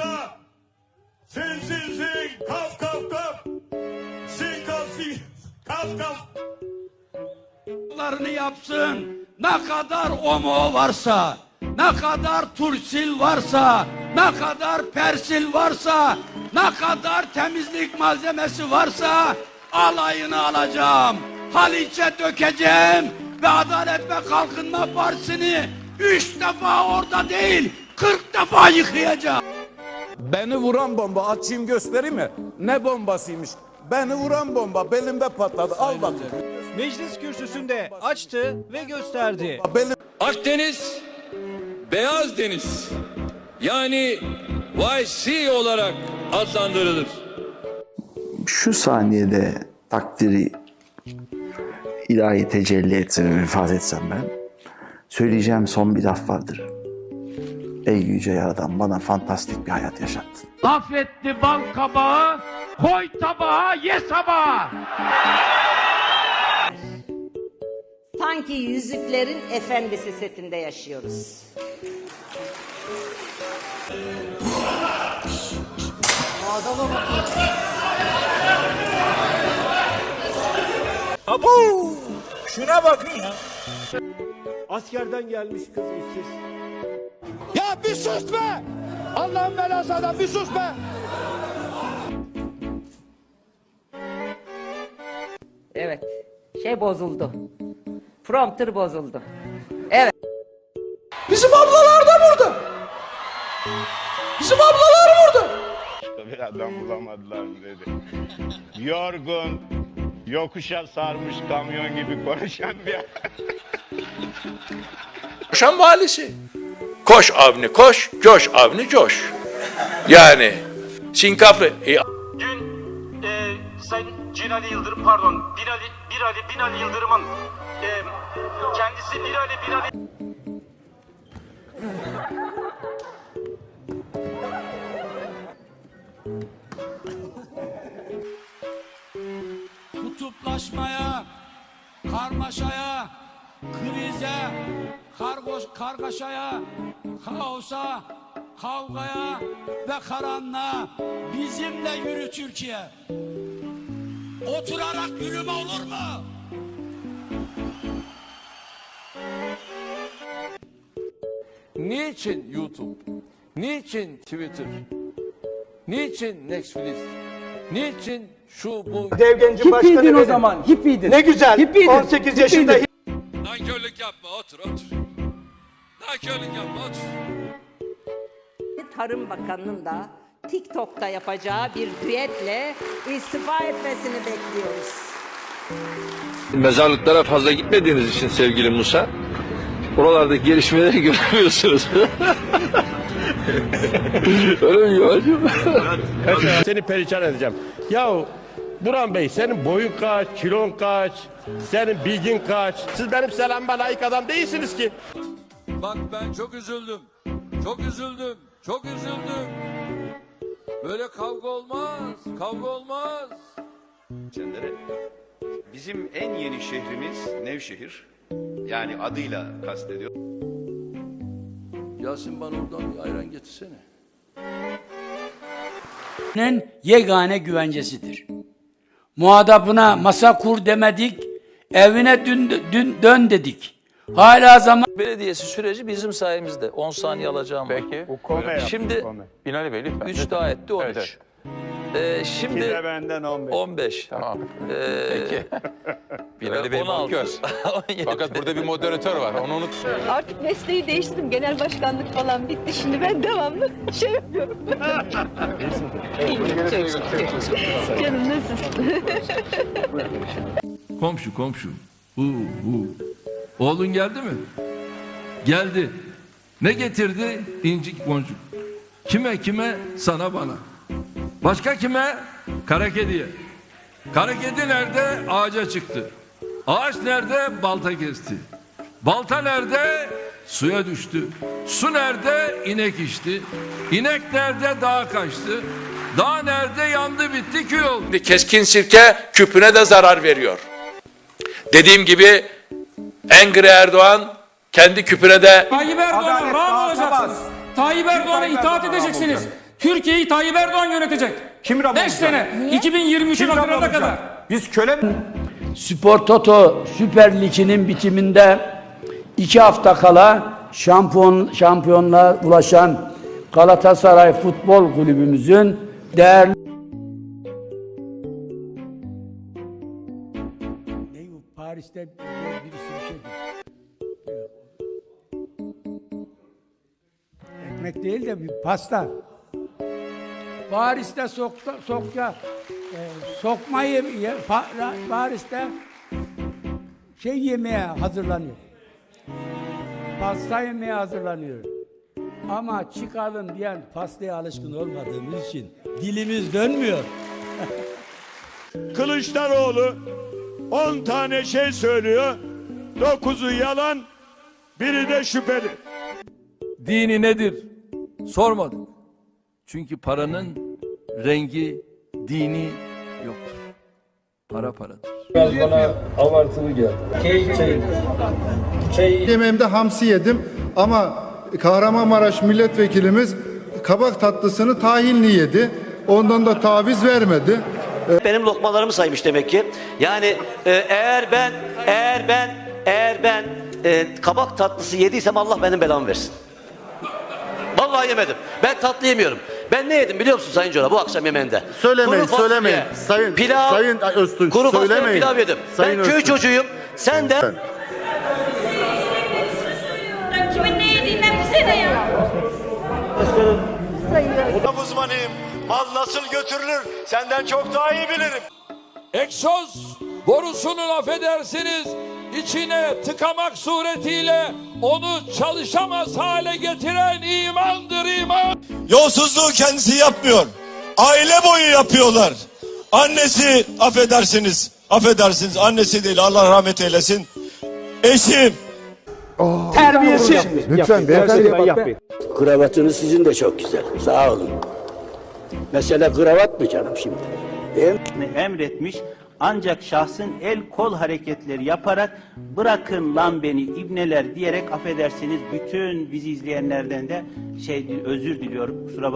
ka. Sin sin sin. Kaf kaf kaf. Sin kaf sin. Kaf kaf. yapsın. Ne kadar omo varsa, ne kadar tursil varsa, ne kadar persil varsa, ne kadar temizlik malzemesi varsa alayını alacağım. Haliç'e dökeceğim ve Adalet ve Kalkınma Partisi'ni üç defa orada değil, kırk defa yıkayacağım. Beni vuran bomba açayım göstereyim mi? Ne bombasıymış? Beni vuran bomba belimde patladı. Al bak. Meclis kürsüsünde açtı ve gösterdi. Belim Akdeniz Beyaz Deniz yani YC olarak adlandırılır. şu saniyede takdiri ilahi tecelli etse ve vefat etsem ben söyleyeceğim son bir laf vardır. Ey yüce yaradan bana fantastik bir hayat yaşattın. Laf etti bal kabağı, koy tabağa, ye sabaha. Sanki Yüzüklerin Efendisi setinde yaşıyoruz. Abo! Şuna bakın ya. Askerden gelmiş kız işsiz. Ya bir sus be! Allah'ın belası adam bir sus be! Evet. Şey bozuldu. Prompter bozuldu. Evet. Bizim ablalar da burada. Bizim ablalar burada. Bir adam bulamadılar mı dedi. Yorgun, yokuşa sarmış kamyon gibi konuşan bir Koşan valisi. Koş Avni koş, coş Avni coş. Yani sinkaflı. E, Dün e, Sayın Cinali Yıldırım pardon Binali, Binali, Binali Yıldırım'ın e, kendisi Binali, Binali Kutuplaşmaya, karmaşaya, krize, kargoş, kargaşaya, kaosa, kavgaya ve karanlığa bizimle yürü Türkiye. Oturarak yürüme olur mu? Niçin YouTube? Niçin Twitter? Niçin Netflix? Niçin şu bu Dev Genci Başkanı o zaman. Hippiydin. Ne güzel. 18 yaşında Nankörlük yapma otur otur. Yapma otur. Tarım Bakanı'nın da TikTok'ta yapacağı bir düetle istifa etmesini bekliyoruz. Mezarlıklara fazla gitmediğiniz için sevgili Musa, oralardaki gelişmeleri göremiyorsunuz. Öyle mi Yuvacığım? Seni perişan edeceğim. Yahu Burhan Bey senin boyun kaç, kilon kaç, senin bilgin kaç? Siz benim selamıma layık adam değilsiniz ki. Bak ben çok üzüldüm. Çok üzüldüm. Çok üzüldüm. Böyle kavga olmaz. Kavga olmaz. Bizim en yeni şehrimiz Nevşehir. Yani adıyla kastediyor. Yasin bana oradan bir ayran getirsene. yegane güvencesidir. Muhatabına masa kur demedik, evine dün, dün dön dedik. Hala zaman belediyesi süreci bizim sayemizde. 10 saniye alacağım. Peki. Şimdi Binali Bey lütfen. 3 daha etti 13. Ee, şimdi benden 15. 15. Tamam. Ee, Peki. Binali Bey 16. bonkör. Fakat burada bir moderatör var. Onu unut. Artık mesleği değiştirdim. Genel başkanlık falan bitti. Şimdi ben devamlı şey yapıyorum. İyiyim, çok şükür. Canım nasılsın? Komşu komşu. Bu bu. Oğlun geldi mi? Geldi. Ne getirdi? İncik boncuk. Kime kime? Sana bana. Başka kime? Kara kediye. Kara kedi nerede? Ağaca çıktı. Ağaç nerede? Balta kesti. Balta nerede? Suya düştü. Su nerede? İnek içti. İnek nerede? Dağa kaçtı. Dağ nerede? Yandı bitti kül oldu. Keskin sirke küpüne de zarar veriyor. Dediğim gibi Engri Erdoğan kendi küpüne de Tayyip Erdoğan'a rağm olacaksınız. Tayyip Erdoğan'a itaat edeceksiniz. Türkiye'yi Tayyip Erdoğan yönetecek. Kim 5 sene. 2023'ün Haziran'a kadar. Biz köle Spor Toto Süper Lig'inin bitiminde iki hafta kala şampiyon şampiyonluğa ulaşan Galatasaray Futbol Kulübümüzün değerli Paris'te birisi bir şey Ekmek değil de bir pasta. Paris'te sokta, sokça e, sokma yeme, ye- pa- Paris'te şey yemeye hazırlanıyor. Pasta yemeye hazırlanıyor. Ama çıkalım diyen pastaya alışkın olmadığımız için dilimiz dönmüyor. Kılıçdaroğlu 10 tane şey söylüyor. 9'u yalan, biri de şüpheli. Dini nedir? Sormadık. Çünkü paranın rengi, dini yoktur. Para paradır. Yemeğimde hamsi yedim ama Kahramanmaraş milletvekilimiz kabak tatlısını tahinli yedi. Ondan da taviz vermedi. Benim lokmalarımı saymış demek ki. Yani e, eğer ben eğer ben eğer ben e, kabak tatlısı yediysem Allah benim belamı versin. Vallahi yemedim. Ben tatlı yemiyorum. Ben ne yedim biliyor musun Sayın Cora bu akşam yemeğinde? Söylemeyin, Kuru fasulye, söylemeyin. Sayın- pilav, Sayın Öztunç, kuru fasulye söylemeyin. pilav yedim. Sayın ben köy Öztunç. çocuğuyum. Sen de Kimin ne yediğinden bize ne ya? uzmanıyım. Mal nasıl götürülür senden çok daha iyi bilirim. Egzoz borusunun affedersiniz içine tıkamak suretiyle onu çalışamaz hale getiren imandır iman. Yolsuzluğu kendisi yapmıyor. Aile boyu yapıyorlar. Annesi affedersiniz. Affedersiniz annesi değil Allah rahmet eylesin. Eşim. Terbiyesiz. Lütfen beyefendi. Kravatınız sizin de çok güzel. Sağ olun. Mesele kravat mı canım şimdi? emretmiş. Ancak şahsın el kol hareketleri yaparak bırakın lan beni ibneler diyerek affedersiniz bütün bizi izleyenlerden de şey özür diliyorum kusura